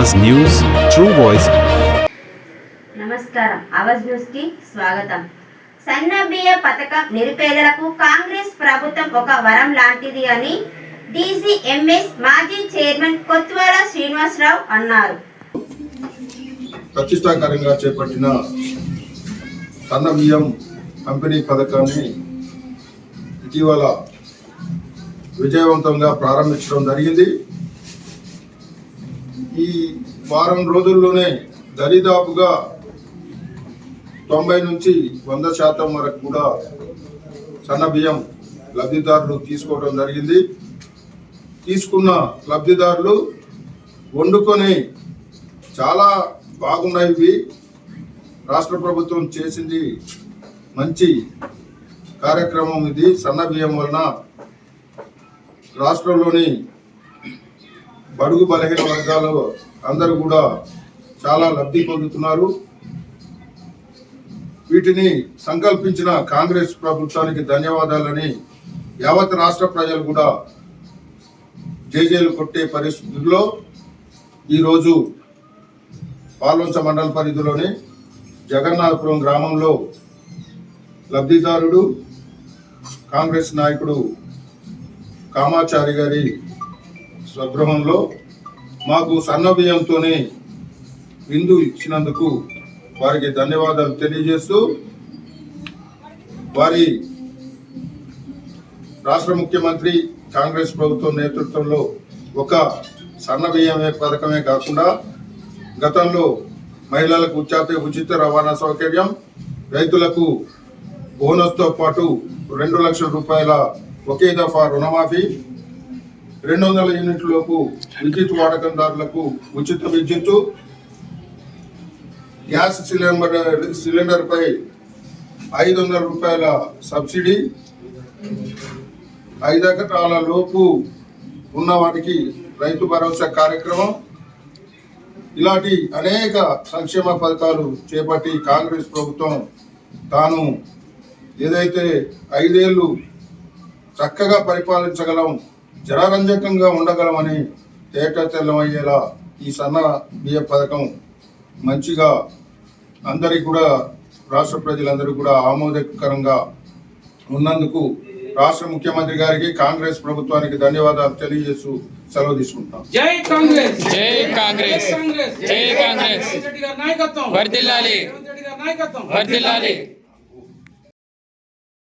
Awaaz news true voice. నమస్కారం. అవజ్ న్యూస్కి స్వాగతం సన్నబియ్య పథకం నిరుపేదలకు కాంగ్రెస్ ప్రభుత్వం ఒక వరం లాంటిది అని డీసీఎంఎస్ మాజీ చైర్మన్ కొత్వాల శ్రీనివాసరావు అన్నారు. ప్రతిష్టాకరంగా చేపట్టిన సన్న బియ్యం పంపిణీ పథకాన్ని ఇటీవల విజయవంతంగా ప్రారంభించడం జరిగింది. ఈ వారం రోజుల్లోనే దరిదాపుగా తొంభై నుంచి వంద శాతం వరకు కూడా సన్న బియ్యం లబ్ధిదారులు తీసుకోవడం జరిగింది. తీసుకున్న లబ్ధిదారులు వండుకొని చాలా బాగున్నాయి ఇవి. రాష్ట్ర ప్రభుత్వం చేసింది మంచి కార్యక్రమం ఇది. సన్న బియ్యం వలన రాష్ట్రంలోని బడుగు బలహీన వర్గాలు అందరూ కూడా చాలా లబ్ధి పొందుతున్నారు. వీటిని సంకల్పించిన కాంగ్రెస్ ప్రభుత్వానికి ధన్యవాదాలని యావత్ రాష్ట్ర ప్రజలు కూడా జేజేలు కొట్టే పరిస్థితుల్లో ఈరోజు పాల్వంచ మండల పరిధిలోని జగన్నాథపురం గ్రామంలో లబ్ధిదారుడు కాంగ్రెస్ నాయకుడు కామాచారి గారి స్వగృహంలో మాకు సన్నబియ్యంతోనే విందు ఇచ్చినందుకు వారికి ధన్యవాదాలు తెలియజేస్తూ వారి రాష్ట్ర ముఖ్యమంత్రి కాంగ్రెస్ ప్రభుత్వం నేతృత్వంలో ఒక సన్న బియ్యమే పథకమే కాకుండా గతంలో మహిళలకు ఉచాపే ఉచిత రవాణా సౌకర్యం రైతులకు బోనస్తో పాటు రెండు లక్షల రూపాయల ఒకే దఫా రుణమాఫీ రెండు వందల యూనిట్లకు విద్యుత్ వాడకందారులకు ఉచిత విద్యుత్తు గ్యాస్ సిలిండర్ సిలిండర్పై ఐదు వందల రూపాయల సబ్సిడీ ఐదు ఎకరాల లోపు ఉన్నవాటికి రైతు భరోసా కార్యక్రమం. ఇలాంటి అనేక సంక్షేమ పథకాలు చేపట్టి కాంగ్రెస్ ప్రభుత్వం తాను ఏదైతే ఐదేళ్ళు చక్కగా పరిపాలించగలం జనరంజకంగా ఉండగలమని తేట తెల్లమయ్యేలా ఈ సన్న బియ్య పథకం మంచిగా అందరికి కూడా రాష్ట్ర ప్రజలందరూ కూడా ఆమోదకరంగా ఉన్నందుకు రాష్ట్ర ముఖ్యమంత్రి గారికి కాంగ్రెస్ ప్రభుత్వానికి ధన్యవాదాలు తెలియజేస్తూ సెలవు తీసుకుంటాం జై కాంగ్రెస్! జై కాంగ్రెస్! కాంగ్రెస్! జై కాంగ్రెస్! రేవంత్ రెడ్డి